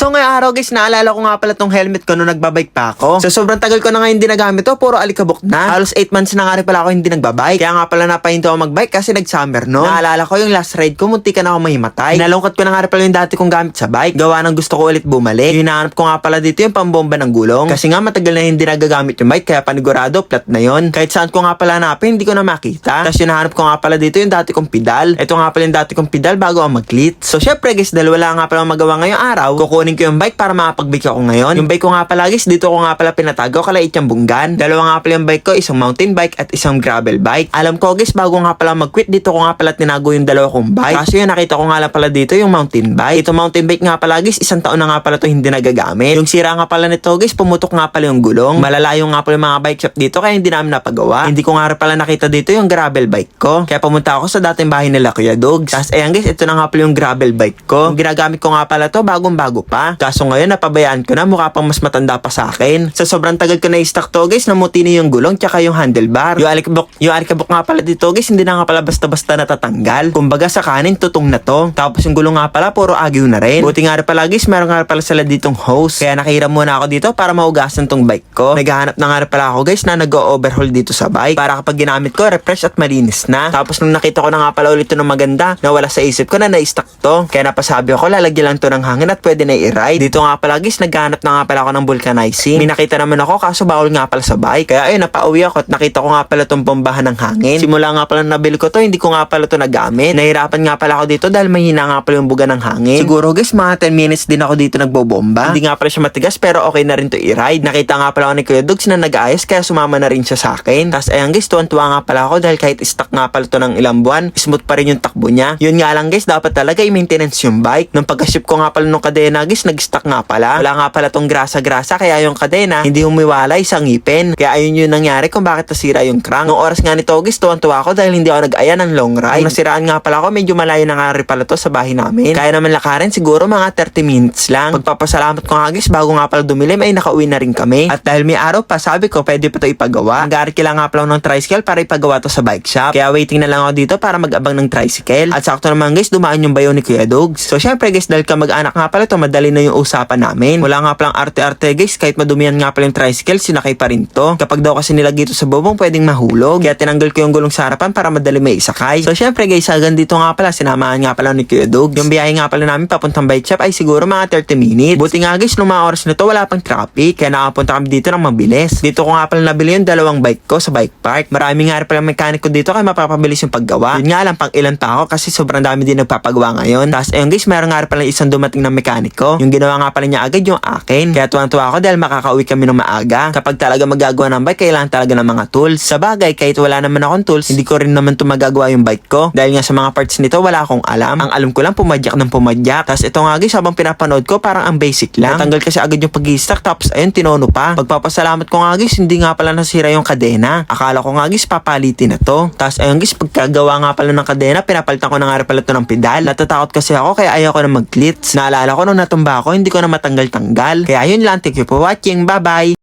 So ngayong araw guys, naalala ko nga pala tong helmet ko nung nagbabike pa ako. So sobrang tagal ko na nga hindi nagamit to, puro alikabok na. Halos 8 months na nga rin pala ako hindi nagbabike. Kaya nga pala napahinto ako magbike kasi nag-summer no. Naalala ko yung last ride ko, munti ka na ako mahimatay. Nalungkot ko na nga rin pala yung dati kong gamit sa bike. Gawa ng gusto ko ulit bumalik. Yung hinahanap ko nga pala dito yung pambomba ng gulong. Kasi nga matagal na hindi nagagamit yung bike, kaya panigurado, flat na yon. Kahit saan ko nga pala hanapin, hindi ko na makita. Tapos hinahanap ko nga pala dito yung dati kong pedal. Ito nga pala yung dati kong pedal bago ako mag-cleat. So syempre guys, dahil wala nga pala magawa ngayong araw, kukunin ko yung bike para makapag-bike ako ngayon. Yung bike ko nga pala guys, dito ko nga pala pinatago kalait yung bunggan. Dalawa nga pala yung bike ko, isang mountain bike at isang gravel bike. Alam ko guys, bago nga pala mag-quit, dito ko nga pala tinago yung dalawa kong bike. Kaso yun, nakita ko nga lang pala dito yung mountain bike. Ito mountain bike nga pala guys, isang taon na nga pala to hindi nagagamit. Yung sira nga pala nito guys, pumutok nga pala yung gulong. Malalayo nga pala yung mga bike shop dito kaya hindi namin napagawa. Hindi ko nga pala nakita dito yung gravel bike ko. Kaya pumunta ako sa dating bahay nila Kuya Dogs. Tapos ayan guys, ito na nga pala yung gravel bike ko. Yung ginagamit ko nga pala to bagong bago pa. Kaso ngayon napabayaan ko na mukha pang mas matanda pa sa akin. Sa sobrang tagal ko na i-stock to guys, namuti na yung gulong tsaka yung handlebar. Yung alikabok, yung alikabok nga pala dito guys, hindi na nga pala basta-basta natatanggal. Kumbaga sa kanin, tutong na to. Tapos yung gulong nga pala, puro agyo na rin. Buti nga pala guys, meron nga pala sila ditong hose. Kaya nakihiram muna ako dito para maugasan tong bike ko. Naghahanap na nga pala ako guys na nag-overhaul dito sa bike. Para kapag ginamit ko, refresh at malinis na. Tapos nung nakita ko na nga pala ulit ito ng maganda, nawala sa isip ko na na-stock to. Kaya napasabi ako, lalagyan lang to ng hangin at pwede na i-ride. Dito nga pala guys, naghahanap na nga pala ako ng vulcanizing. May nakita naman ako kaso bawal nga pala sa bike. Kaya ayun, napauwi ako at nakita ko nga pala tong bombahan ng hangin. Simula nga pala nabili ko to, hindi ko nga pala to nagamit. Nahirapan nga pala ako dito dahil mahina nga pala yung buga ng hangin. Siguro guys, mga 10 minutes din ako dito nagbobomba. Hindi nga pala siya matigas pero okay na rin to i-ride. Nakita nga pala ako ni Kuya Dogs na nag-ayos kaya sumama na rin siya sa akin. Tapos ayan guys, tuwan-tuwa nga pala ako dahil kahit stock nga pala to ng ilang buwan, smooth pa rin yung takbo niya. Yun nga lang guys, dapat talaga i-maintenance yung bike. Nung pagka-ship ko nga pala nung kadena guys, nag-stock nga pala. Wala nga pala tong grasa-grasa kaya yung kadena hindi humiwalay sa ngipin. Kaya ayun yung nangyari kung bakit nasira yung crank. Nung oras nga nito guys, tuwan-tuwa ako dahil hindi ako nag-aya ng long ride. Nasiraan nga pala ako, medyo malayo na nga rin pala to sa bahay namin. Kaya naman lakarin siguro mga 30 minutes lang. Pagpapasalamat ko nga guys, bago nga pala dumilim ay nakauwi na rin kami. At dahil may araw pa, sabi ko pwede pa to ipagawa. Nag-aaral lang nga pala ng tricycle para ipagawa to sa bike shop. Kaya waiting na lang ako dito para mag-abang ng tricycle. At sakto naman guys, dumaan yung bayo ni Kuya Dogs. So syempre guys, dahil ka mag-anak nga pala to, madali na yung usapan namin. Wala nga palang arte-arte guys, kahit madumihan nga pala yung tricycle, sinakay pa rin to. Kapag daw kasi nilagay ito sa bubong, pwedeng mahulog. Kaya tinanggal ko yung gulong sa harapan para madali may isakay. So syempre guys, hanggang dito nga pala, sinamahan nga pala ni Kuya Dogs. Yung biyahe nga pala namin papuntang bike shop ay siguro mga 30 minutes. Buti nga guys, nung mga oras na to, wala pang traffic. Kaya nakapunta kami dito ng mabilis. Dito ko nga pala nabili yung dalawang bike ko sa bike park. Marami nga pala mechanic ko dito kaya mapapabilis yung paggawa. Yun nga lang, pang ilan pa ako kasi sobrang dami din nagpapagawa ngayon. Tapos ayun guys, meron nga pala isang dumating na mekaniko. Yung ginawa nga pala niya agad yung akin. Kaya tuwang-tuwa ako dahil makakauwi kami ng maaga. Kapag talaga magagawa ng bike, kailangan talaga ng mga tools. Sa bagay, kahit wala naman akong tools, hindi ko rin naman to magagawa yung bike ko. Dahil nga sa mga parts nito, wala akong alam. Ang alam ko lang, pumadyak ng pumadyak. Tapos ito nga guys, habang pinapanood ko, parang ang basic lang. Natanggal kasi agad yung pag-i-stack, tapos ayun, tinono pa. Pagpapasalamat ko nga guys, hindi nga pala nasira yung kadena. Akala ko nga guys, papalitin na to. Tapos ayun guys, pagkagawa nga pala ng kadena, pinapalitan ko na nga pala to ng pedal. Natatakot kasi ako, kaya ayaw ko na mag-glitz. Naalala ko nung natumba ako, hindi ko na matanggal-tanggal. Kaya yun lang, thank you for watching, bye-bye!